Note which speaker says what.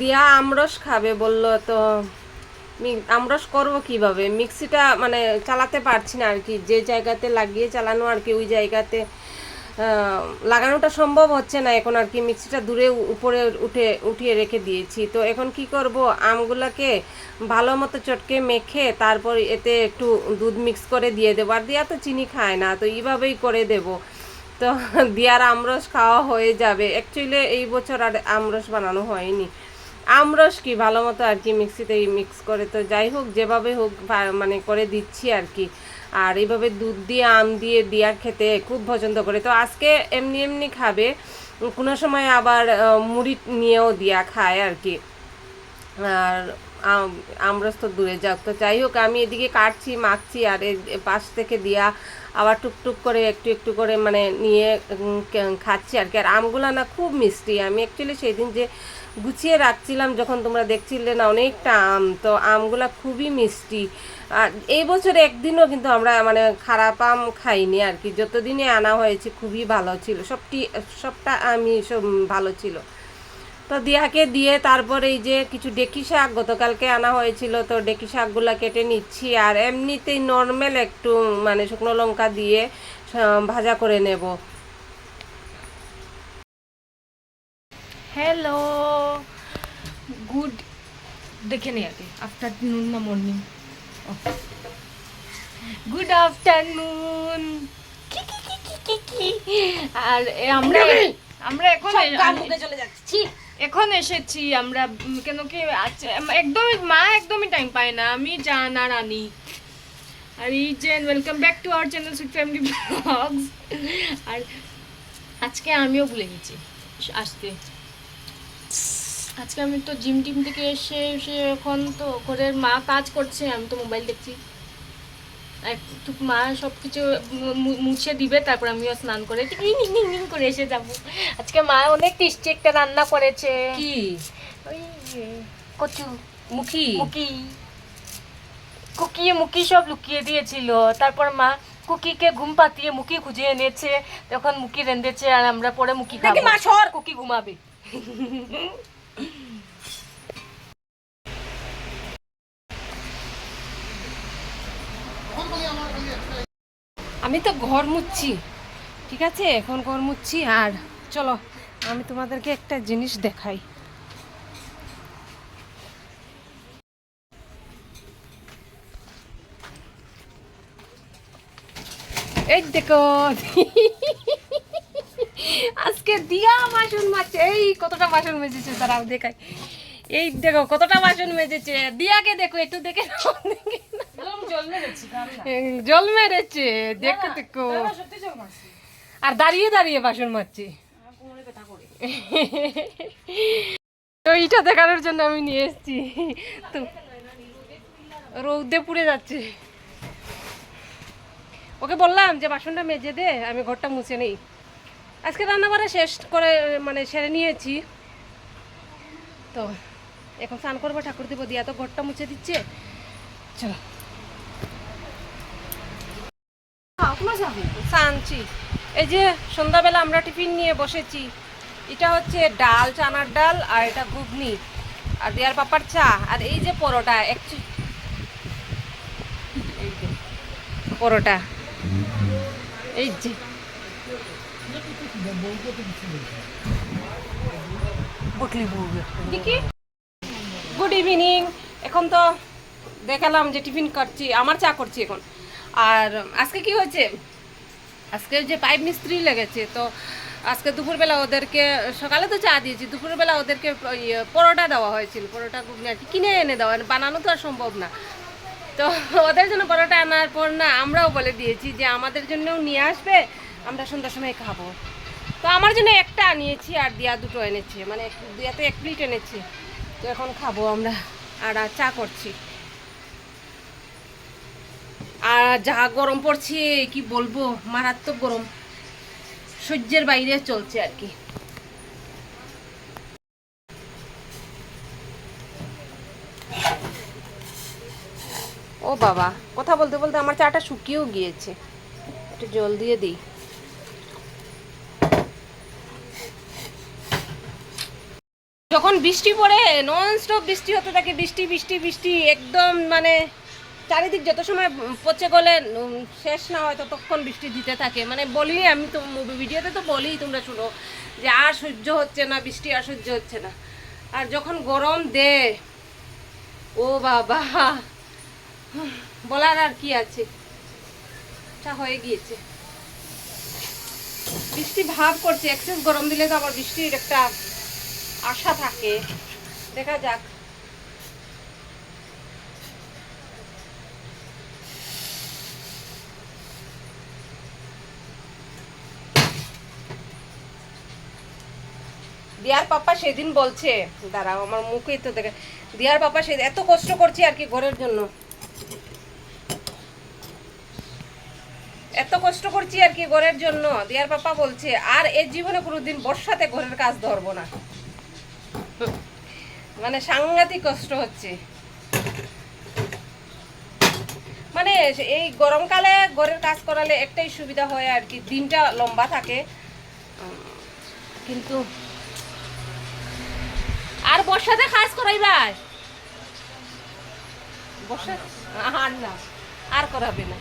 Speaker 1: দিয়া আমরস খাবে বলল তো আমরস করব কীভাবে? মিক্সিটা মানে চালাতে পারছি না আর কি। যে জায়গাতে লাগিয়ে চালানো আর কি, ওই জায়গাতে লাগানোটা সম্ভব হচ্ছে না এখন আর কি। মিক্সিটা দূরে উপরে উঠে, উঠিয়ে রেখে দিয়েছি। তো এখন কি করব? আমগুলাকে ভালো মতো চটকে মেখে তারপর এতে একটু দুধ মিক্স করে দিয়ে দেবো। আর দিয়া তো চিনি খায় না, তো এইভাবেই করে দেবো। তো দিয়ার আমরস খাওয়া হয়ে যাবে। অ্যাকচুয়ালি এই বছর আর আমরস বানানো হয়নি। আমরস কি, ভালো মতো আর কি মিক্সিতে মিক্স করে। তো যাই হোক, যেভাবে হোক মানে করে দিচ্ছি আর কি। আর এইভাবে দুধ দিয়ে, আম দিয়ে দিয়ার খেতে খুব পছন্দ করে। তো আজকে এমনি এমনি খাবে, কোনো সময় আবার মুড়ি নিয়েও দিয়া খায় আর কি। আর আম- আমরস তো দূরে যাক। তো যাই হোক, আমি এদিকে কাটছি, মাখছি, আর পাশ থেকে দিয়া আবার টুকটুক করে একটু একটু করে মানে নিয়ে খাচ্ছি আর কি। আর আমগুলা না খুব মিষ্টি। আমি অ্যাকচুয়ালি সেই দিন যে গুছিয়ে রাখছিলাম যখন তোমরা দেখছিলে না অনেকটা আম, তো আমগুলা খুবই মিষ্টি। আর এই বছর একদিনও কিন্তু আমরা মানে খারাপ আম খাইনি আর কি। যতদিনে আনা হয়েছে খুবই ভালো ছিল। সবটি সবটা আমি সব ভালো ছিল। তো দিয়াকে দিয়ে তারপর এই যে কিছু ডেকি শাক গতকালকে আনা হয়েছিল তো ডেকি শাকগুলো কেটে নিচ্ছি আর এমনিতেই নর্মাল একটু মানে শুকনো লঙ্কা দিয়ে ভাজা করে নেব।
Speaker 2: হ্যালো গুড দেখে নি আগে। আফটারনুন না মর্নিং গুড আফটারনুন আর আমরা আমরা এখন
Speaker 1: চলে যাচ্ছি।
Speaker 2: এখন এসেছি, আমরা কেন কি আজ- একদমই, মা একদমই টাইম পায় না, আমি জান আর আনি আর এই যে welcome back to our channel sweet family vlogs আর আজকে আমিও ভুলে গেছি, আসতে। আজকে আমি তো জিম টিম থেকে এসে এসে এখন তো ঘরের মা কাজ করছে, আমি তো মোবাইল দেখছি। মা সব কিছু মুছে দিবে তারপর আমিও স্নান করে নিং করে এসে যাব। আজকে মা অনেক টেস্টি একটা রান্না করেছে।
Speaker 1: কি?
Speaker 2: ওই কচু।
Speaker 1: মুখি?
Speaker 2: মুকি কুকি মুখি সব লুকিয়ে দিয়েছিল। তারপর মা কুকিকে ঘুম পাতিয়ে মুখি খুঁজে এনেছে। তখন মুখি রেঁধেছে আর আমরা পরে মুখি খাব। মা সর? কুকি ঘুমাবে।
Speaker 1: আমি তো ঘর মুচ্ছি, ঠিক আছে? এখন ঘর মুচ্ছি, আর চলো, আমি তোমাদেরকে একটা জিনিস দেখাই। এই দেখো, আজকে দিয়া বাসন মাজছে। এই কতটা বাসন মেজেছে তারাও দেখাই। এই দেখো, কতটা বাসন মেজেছে। দিয়াকে দেখো, একটু দেখে দেখে জল মেরেছে দেখো দেখো আর দাঁড়িয়ে দাঁড়িয়ে বাসন মারছি। তো এইটা দেখানোর জন্য আমি নিয়ে এসেছি। তো রৌদে পুড়ে যাচ্ছে। ওকে বললাম যে বাসনটা মেজে দে আমি ঘরটা মুছে নেই। আজকে রান্নাবাড়া শেষ করে মানে সেরে নিয়েছি। তো এখন স্নান করব ঠাকুর দিব দিয়া তো ঘরটা মুছে দিচ্ছে। চলো। আনছি। এই যে সন্ধ্যাবেলা আমরা টিফিন নিয়ে বসেছি, এটা হচ্ছে ডাল, চানার ডাল আর এটা ঘুগনি আর দেয়ার পাপার চা আর এই যে পরোটা পরোটা। এই যে। গুড ইভিনিং এখন তো দেখালাম যে টিফিন করছি আমার চা করছি এখন। আর আজকে কি হয়েছে? আজকে যে পাইপ মিস্ত্রি লেগেছে তো আজকে দুপুরবেলা ওদেরকে সকালে তো চা দিয়েছি দুপুরবেলা ওদেরকে ইয়ে, পরোটা দেওয়া হয়েছিল। পরোটা আর কি কিনে এনে দেওয়া বানানো তো আর সম্ভব না। তো ওদের জন্য পরোটা আনার পর না আমরাও বলে দিয়েছি যে আমাদের জন্যও নিয়ে আসবে আমরা সন্ধ্যার সময় খাব। তো আমার জন্য একটা আনিয়েছি আর দিয়া দুটো এনেছে মানে দিয়াতে এক প্লেট এনেছে। তো এখন খাব আমরা আর চা করছি। আর যা গরম পড়ছে, কি বলব? মারাত্মক গরম। সহ্যের বাইরে চলছে আর কি। ও বাবা, কথা বলতে বলতে আমার চাটা শুকিয়েও গিয়েছে। একটু জল দিয়ে দিই। যখন বৃষ্টি পড়ে নন স্টপ বৃষ্টি হতে থাকে, বৃষ্টি বৃষ্টি বৃষ্টি, একদম মানে চারিদিক যত সময় পচে গলে শেষ না হয় ততক্ষণ বৃষ্টি দিতে থাকে। মানে বলি আমি তো মুভি ভিডিওতে তো বলি, তোমরা শুনো, যে আর সহ্য হচ্ছে না, বৃষ্টি আর সহ্য হচ্ছে না। আর যখন গরম দে, ও বাবা, বলার আর কি আছে? তা হয়ে গিয়েছে। বৃষ্টি ভাব করছে এক্সেস গরম দিলে তো আবার বৃষ্টির একটা আশা থাকে। দেখা যাক। দিয়ার পাপা সেদিন বলছে, দাঁড়াও আমার মুখেই তো দেখে, দিয়ার পাপা সেদিন এত কষ্ট করছি আর কি ঘরের জন্য। এত কষ্ট করছি আর কি ঘরের জন্য, দিয়ার পাপা বলছে, আর এর জীবনে কোনোদিন বর্ষাতে ঘরের কাজ ধরবো না। মানে সাংঘাতিক কষ্ট হচ্ছে। মানে এই গরমকালে ঘরের কাজ করালে একটাই সুবিধা হয় আর কি, দিনটা লম্বা থাকে। কিন্তু আর বর্ষাতে কাজ করাইবাই বর্ষা আর না আর করাবে না।